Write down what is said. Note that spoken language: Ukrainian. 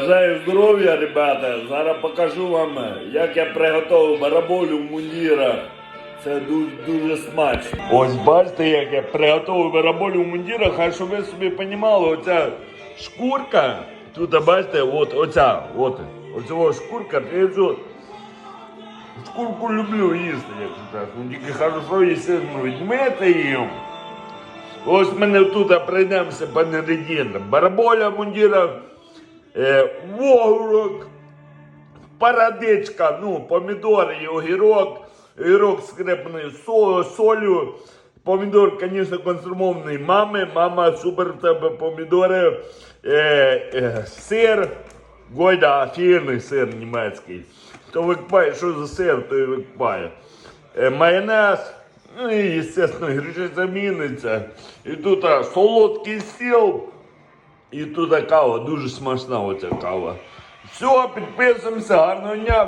Бажаю здоров'я, ребята. Зараз покажу вам, як я приготував бараболю в мундірах. Це дуже, дуже смачно. Ось бачите, як я приготував бараболю в мундірах, а щоб ви собі розуміли, оця шкурка, тут бачите, от оця, от, оцього шкурка, я цю шкурку люблю їсти, якщо так. Ну тільки хорошо, якщо ну, відмити її. Ось мене тут пройдемося по інгредієнтам. Бараболя в е, вогорок, парадичка, ну, помідори і огірок, огірок скреплений со, солью, помідор, звісно, консервований мами, мама супер в тебе помідори, е, е, сир, гойда, офігенний сир німецький. Хто викупає, що за сир, то і викупає. Е, майонез, ну і, звісно, гречиця міниться. І тут а, солодкий сіл, і тут кава, дуже смачна оця кава. Все, підписуємося, гарного дня.